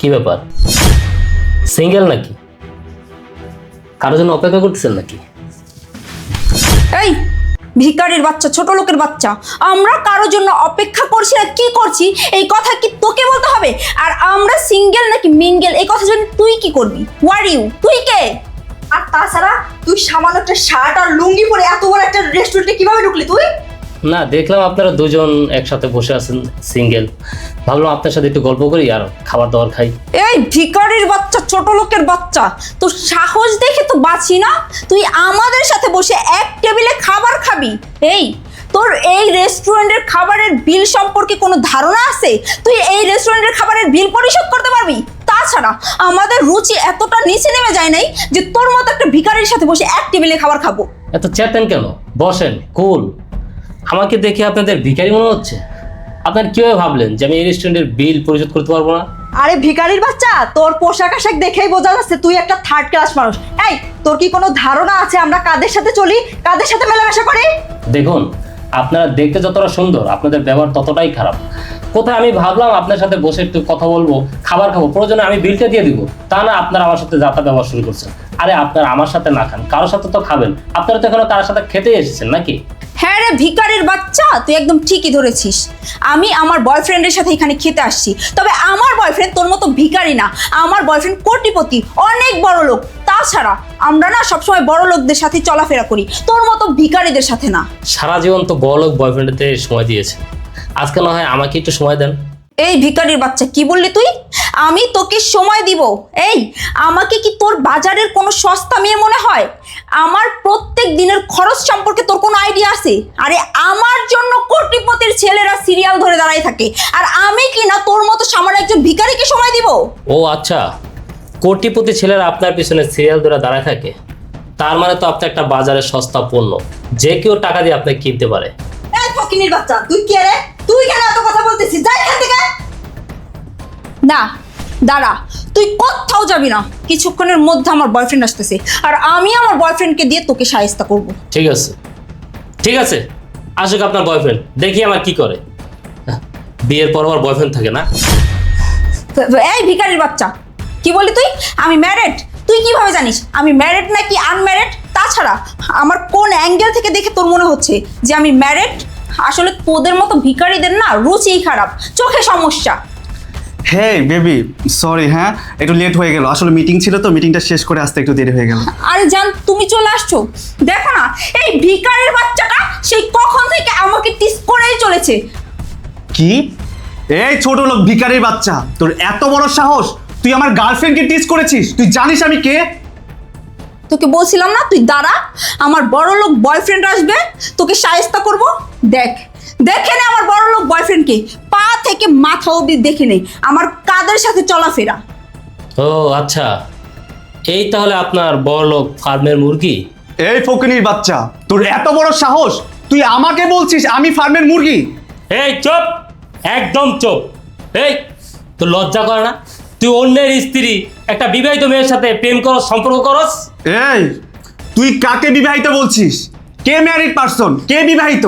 কি ব্যাপার? সিঙ্গেল নাকি? কারোর জন্য অপেক্ষা করতেছেন নাকি? এই ভিখারির বাচ্চা, ছোট লোকের বাচ্চা। আমরা কারোর জন্য অপেক্ষা করছি না, কি করছি? এই কথা কি তোকে বলতে হবে? আর আমরা সিঙ্গেল নাকি মিঙ্গেল এই কথা জন্য তুই কি করবি? ওয়ার ইউ তুই কে? আর তাছাড়া তুই সামান্য একটা শার্ট আর লুঙ্গি পরে এত বড় একটা রেস্টুরেন্টে কীভাবে ঢুকলি তুই? না দেখলাম আপনারা দুজন একসাথে বসে আছেন সিঙ্গেল ভাবলাম আপনার সাথে একটু গল্প করি আর খাবার দাবার খাই। এই ভিখারির বাচ্চা ছোট লোকের বাচ্চা তো সাহস দেখে তো বাঁচি না? তুই আমাদের সাথে বসে এক টেবিলে খাবার খাবি। এই তোর এই রেস্টুরেন্টের খাবারের বিল সম্পর্কে কোনো ধারণা আছে? তুই এই রেস্টুরেন্টের খাবারের বিল পরিশোধ করতে পারবি? তাছাড়া আমাদের রুচি এতটা নিচে নেমে যায় নাই যে তোর মতো একটা ভিখারির সাথে বসে এক টেবিলে খাবার খাব। এত চেতেন কেন? বসেন কুল। আমাকে দেখে আপনাদের ভিখারি মনে হচ্ছে? আপনার কীভাবে ভাবলেন যে আমি এই রেস্টুরেন্টের বিল পরিশোধ করতে পারব না? আরে ভিখারির বাচ্চা তোর পোশাক আশাক দেখেই বোঝা যাচ্ছে তুই একটা থার্ড ক্লাস মানুষ। এই তোর কি কোনো ধারণা আছে আমরা কাদের সাথে চলি কাদের সাথে মেলামেশা করি? দেখুন আপনারা দেখতে যতটা সুন্দর আপনাদের ব্যবহার ততটাই খারাপ। কোথায় আমি ভাবলাম আপনার সাথে বসে একটু কথা বলব খাবার খাব প্রয়োজনে আমি বিলটা দিয়ে দিব। তা না আপনারা আমার সাথে যাতা ব্যবহার শুরু করছেন। আরে আপনারা আমার সাথে না খান কারোর সাথে তো খাবেন। আপনারা তো এখনও কারোর সাথে খেতে এসেছেন নাকি? ভিকারির বাচ্চা তুই একদম ঠিকই ধরেছিস। আমি আমার বয়ফ্রেন্ডের সাথে এখানে খেতে আসছি। তবে আমার বয়ফ্রেন্ড তোর মতো ভিখারি না। আমার বয়ফ্রেন্ড কোটিপতি অনেক বড় লোক। তাছাড়া আমরা না সবসময় বড় লোকদের সাথে চলাফেরা করি। তোর মতো ভিখারিদের সাথে না। সারা জীবন তো বড় লোক বয়ফ্রেন্ডেতে সময় দিয়েছে। আজকে না হয় আমাকে একটু সময় দেন। এই ভিখারির বাচ্চা কি বললি তুই? আমি তোকে সময় দিব। এই আমাকে কি তোর বাজারের কোনো সস্তা মেয়ে মনে হয়? আমার প্রত্যেক দিনের খরচ সম্পর্কে তোর কোনো আইডিয়া আছে? আরে আমার জন্য কোটিপতির ছেলেরা সিরিয়াল ধরে দাঁড়ায় থাকে। আর আমি কি না তোর মতো সামান্য একজন ভিখারিকে সময় দিব? ও আচ্ছা। কোটিপতি ছেলেরা আপনার পিছনে সিরিয়াল ধরে দাঁড়ায় থাকে। তার মানে তো আপনি একটা বাজারে সস্তা পণ্য। যে কেউ টাকা দিয়ে আপনাকে কিনতে পারে। এই ফকিনির বাচ্চা তুই কে রে? তুই কেন এত কথা বলতেছিস? যাই এখান থেকে। না দাঁড়া তুই কোথাও যাবি না। কিছুক্ষণের মধ্যে আমার বয়ফ্রেন্ড আসতেছে আর আমি আমার বয়ফ্রেন্ডকে দিয়ে তোকে সাহেস্তা করব। ঠিক আছে। ঠিক আছে। আসুক আপনার বয়ফ্রেন্ড দেখি আমার কি করে। বিয়ের পর আমার বয়ফ্রেন্ড থাকে না। এই ভিখারির বাচ্চা কি বলি তুই? আমি ম্যারেড তুই কীভাবে জানিস? আমি ম্যারেড নাকি আনম্যারেড তাছাড়া আমার কোন অ্যাঙ্গেল থেকে দেখে তোর মনে হচ্ছে যে আমি ম্যারেড আসলে তোদের মতো ভিখারিদের না রুচিই খারাপ চোখে সমস্যা। হে বেবি সরি হ্যাঁ? একটু লেট হয়ে গেল। আসলে মিটিং ছিল তো মিটিংটা শেষ করে আসতে একটু দেরি হয়ে গেল। আরে জান তুমি চলে আসছো? দেখো না এই ভিখারির বাচ্চাটা সেই কখন থেকে আমাকে টিস করেই চলেছে। কি? এই ছোট লোক ভিখারির বাচ্চা তোর এত বড় সাহস? তুই আমার গার্লফ্রেন্ডকে টিস করেছিস? তুই জানিস আমি কে? তোকে বলছিলাম না তুই দাঁড়া আমার বড় লোক বয়ফ্রেন্ড আসবে তোকে সায়স্তা করব। দেখ দেখে নে আমার বড় লোক বয়ফ্রেন্ডকে পা থেকে মাথা অবধি দেখে নে। আমার কাদের সাথে চলাফেরা? ও আচ্ছা। এই তাহলে আপনার বড় লোক ফার্মের মুরগি? এই ফকিনির বাচ্চা তোর এত বড় সাহস? তুই আমাকে বলছিস আমি ফার্মের মুরগি? এই চুপ! একদম চুপ। এই তো লজ্জা করে না? তুই অন্যের স্ত্রী একটা বিবাহিত মেয়ের সাথে প্রেম করস সম্পর্ক করস? এই তুই কাকে বিবাহিত বলছিস? কে ম্যারিড পারসন কে বিবাহিত?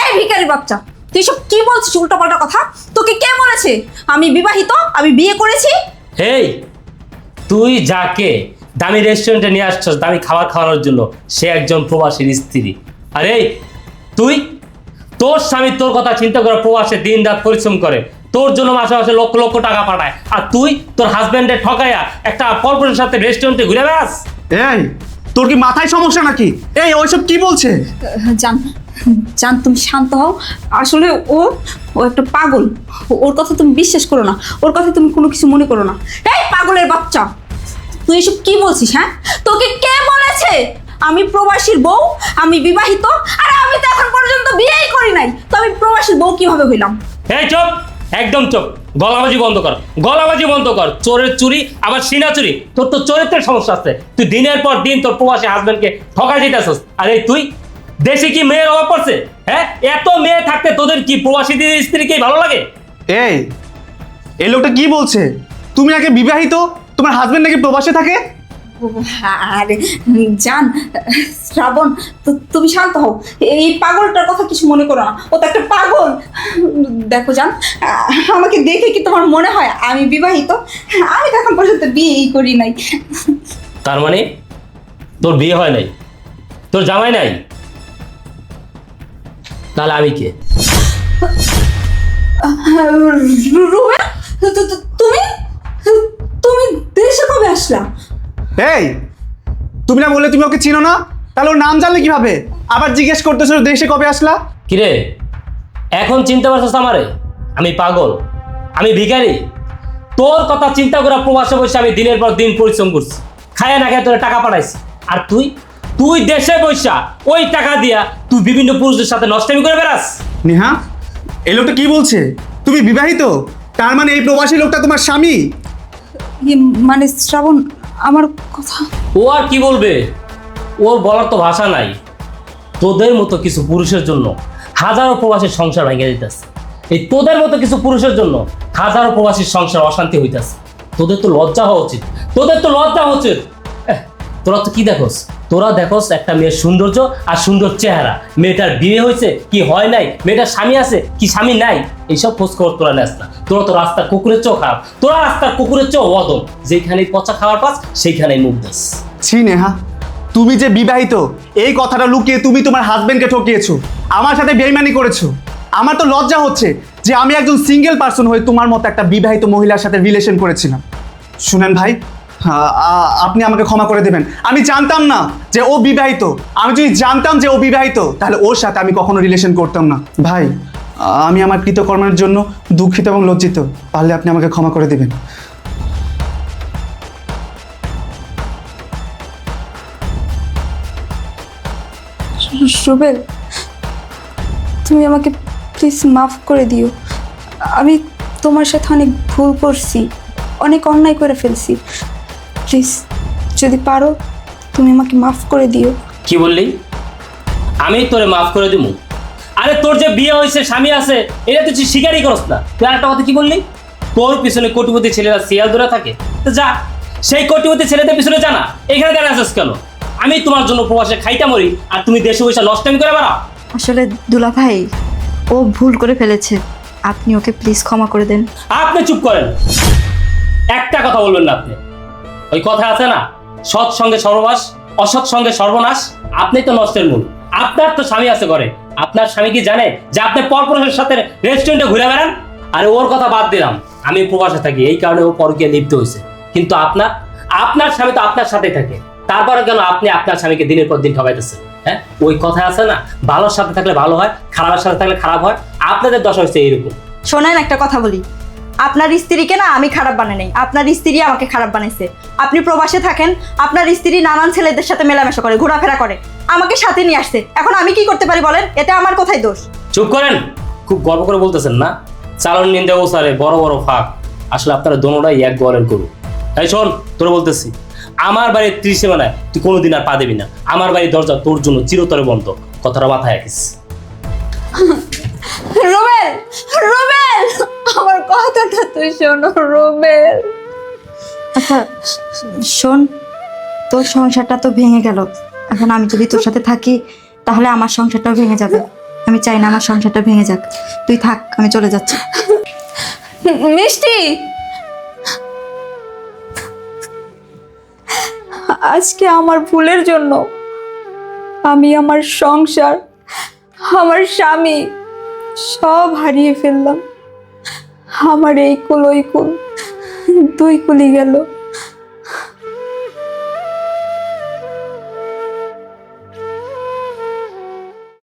এই ভিখারি বাচ্চা তুই সব কি বলছিস উল্টাপাল্টা কথা? তোকে কে বলেছে? আমি বিবাহিত আমি বিয়ে করেছি। এই তুই যাকে দামি রেস্টুরেন্টে নিয়ে আসছস দামি খাবার খাওয়ানোর জন্য সে একজন প্রবাসীর স্ত্রী। আর তুই তোর স্বামী তোর কথা চিন্তা করে প্রবাসে দিন রাত পরিশ্রম করে তোর জন্য মাসে মাসে লক্ষ লক্ষ টাকা পাঠায় আর তুই তোর হাজব্যান্ডে ঠকাইয়া একটা কর্পোরেটের সাথে রেস্টুরেন্টে ঘুরে বেড়াস। এই তোর কি মাথায় সমস্যা নাকি? এই ওইসব কি বলছে? জান জান, তুমি শান্ত হও। আসলে ও ও একটা পাগল। ওর কথা তুমি বিশ্বাস করো না। ওর কথা তুমি কোনো কিছু মনে করো না। এই পাগলের বাচ্চা! তুই এসব কি বলছিস হ্যাঁ? তোকে কে বলেছে? আমি প্রবাসীর বউ, আমি বিবাহিত, আর আমি তো এখন পর্যন্ত বিয়েই করি নাই। তো আমি প্রবাসীর বউ কীভাবে হইলাম? এই চুপ! একদম চুপ! গলাবাজি বন্ধ কর। গলাবাজি বন্ধ কর। চোরের চুরি, আবার সিনা চুরি। তোর তো চরিত্রের সমস্যা আছে। তুই দিনের পর দিন তোর প্রবাসী হাজবেন্ডকে ঠকাই দিতেছস। আর এই তুই দেশে কি মেয়ের অভাব পড়ছে? হ্যাঁ? এত মেয়ে থাকতে তোদের কি প্রবাসীদের স্ত্রীকে ভালো লাগে? এই এই লোকটা কি বলছে? তুমি নাকি বিবাহিত? তোমার হাজবেন্ড নাকি প্রবাসে থাকে? আরে জান শ্রাবণ তুমি শান্ত হও। এই পাগলটার কথা কিছু মনে করো না। ও তো একটা পাগল। দেখো জান আমাকে দেখে কি তোমার মনে হয় আমি বিবাহিত? আমি তো এখন পর্যন্ত বিয়েই করি নাই। তার মানে তোর বিয়ে হয় নাই? তোর জামাই নাই? তাহলে আমি কে? রুবেল তুমি? তুমি দেশে কবে আসলা? এই তুমি না বললে তুমি ওকে চিনো না? তাহলে ওর নাম জানলে কীভাবে? আবার জিজ্ঞেস করতেছো দেশে কবে আসলা? কিরে এখন চিন্তা পারছিস আমারে? আমি পাগল আমি ভিখারি। তোর কথা চিন্তা করে প্রবাসে বসে আমি দিনের পর দিন পরিশ্রম করছি। খায় না খায় তোর টাকা পাঠাইছি। আর তুই? তুই দেশে বৈশা ওই টাকা দিয়া তুই বিভিন্ন পুরুষদের সাথে নষ্টামি করে বেড়াস। নেহা এই লোকটা কি বলছে? তুমি বিবাহিত? তার মানে এই প্রবাসী লোকটা তোমার স্বামী? ইয়ে, মানে শ্রাবণ আমার কথা। ও আর কি বলবে? ওর বলার তো ভাষা নাই। তোদের মতো কিছু পুরুষের জন্য হাজারো প্রবাসীর সংসার ভেঙে দিতেছে। এই তোদের মতো কিছু পুরুষের জন্য হাজারো প্রবাসীর সংসার অশান্তি হইতেছে। তোদের তো লজ্জা হওয়া উচিত। তোদের তো লজ্জা হওয়া উচিত। এহ, তোরা তো কি দেখোস? তোরা দেখোস একটা মেয়ের সৌন্দর্য আর সুন্দর চেহারা। মেয়েটার বিয়ে হয়েছে, কি হয় নাই? মেয়েটার স্বামী আছে, কি স্বামী নাই? এইসব খোঁজ খবর তোরা নেস না। তোরা তো রাস্তার কুকুরের চেয়েও খারাপ তোরা রাস্তার কুকুরের চেয়েও অদম। যেখানে পচা খাওয়ার পাস, সেইখানেই মুখ দেস। নেহা, তুমি যে বিবাহিত, এই কথাটা লুকিয়ে তুমি তোমার হাজবেন্ডকে ঠকিয়েছো। আমার সাথে বেইমানি করেছ। আমার তো লজ্জা হচ্ছে যে আমি একজন সিঙ্গেল পার্সন হয়ে তোমার মতো একটা বিবাহিত মহিলার সাথে রিলেশন করেছিলাম। শুনেন ভাই আপনি আমাকে ক্ষমা করে দেবেন। আমি জানতাম না যে ও বিবাহিত। আমি যদি জানতাম যে ও বিবাহিত, তাহলে ওর সাথে আমি কখনো রিলেশন করতাম না। ভাই, আমি আমার কৃতকর্মের জন্য দুঃখিত এবং লজ্জিত। পারলে আপনি আমাকে ক্ষমা করে দেবেন। তুমি আমাকে প্লিজ মাফ করে দিও। আমি তোমার সাথে অনেক ভুল করছি, অনেক অন্যায় করে ফেলছি। প্লিজ যদি পারো তুমি আমাকে মাফ করে দিও। কি বললি? আমি তোরে মাফ করে দিব আরে তোর যে বিয়ে হয়েছে স্বামী আছে এটা তুই স্বীকারই করস না। তুই আরেকটা কথা কি বললি? তোর পিছনে কোটিপতি ছেলেরা শিয়াল ধরে থাকে। তো যা সেই কোটিপতি ছেলেদের পিছনে জানা এখানে দাঁড়িয়ে আছিস কেন? আমি তোমার জন্য প্রবাসে খাইতে মরি আর তুমি দেশে বসে নষ্টামি করে বেড়াও। আসলে দুলা ভাই ও ভুল করে ফেলেছে। আপনি ওকে প্লিজ ক্ষমা করে দেন। আপনি চুপ করেন। একটা কথা বলবেন না আপনি। ওই কথা আছে না? সৎ সঙ্গে সর্বনাশ, অসৎ সঙ্গে সর্বনাশ, আপনি তো নষ্টের মূল। আপনার তো স্বামী আছে ঘরে। আপনার স্বামী কি জানে যে আপনি পরপুরুষের সাথে রেস্টুরেন্টে ঘুরে বেড়ান? আরে ওর কথা বাদ দিলাম। আমি প্রবাসে থাকি, এই কারণে ও পরকীয়া লিপ্ত হয়েছে। কিন্তু আপনার আপনার স্বামী তো আপনার সাথেই থাকে। তারপরে কেন আপনি আপনার স্বামীকে দিনের পর দিন ঠকাইতেছেন হ্যাঁ? ওই কথা আছে না? ভালোর সাথে থাকলে ভালো হয়, খারাপের সাথে থাকলে খারাপ হয়। আপনাদের দশা হচ্ছে এইরকম। শোনেন একটা কথা বলি। আপনার স্ত্রীকে না আমি খারাপ বানাই নাই। আপনার স্ত্রী আমাকে খারাপ বানাইছে। আপনি প্রবাসে থাকেন আপনার স্ত্রী নানান ছেলেদের সাথে মেলামেশা করে ঘোরাফেরা করে। আমাকে সাথে নিয়ে আসছে। এখন আমি কি করতে পারি বলেন? এতে আমার কোথায় দোষ? চুপ করেন। খুব গর্ব করে বলতেছেন না? চালন নিন্দে ওসারে বড় বড় ফাঁক। আসলে আপনারা দোনোটাই এক গড়ের গরু। তাই শোন তোরা বলতেছি আমার বাড়ির ত্রিশে মানে তুই কোনোদিন আর পা দিবি না। আমার বাড়ির দরজা তোর জন্য চিরতরে বন্ধ। কথাটা মাথায় রাখিস। রুবেল রুবেল! আমার কথাটা তুই শোনো রুবেল। আচ্ছা শোন তোর সংসারটা তো ভেঙে গেল। এখন আমি যদি তোর সাথে থাকি তাহলে আমার সংসারটাও ভেঙে যাবে। আমি চাই না আমার সংসারটা ভেঙে যাক। তুই থাক আমি চলে যাচ্ছি। মিষ্টি! আজকে আমার ভুলের জন্য আমি আমার সংসার আমার স্বামী সব হারিয়ে ফেললাম। আমার এই কুল ওই কুল দুই কুলি গেল।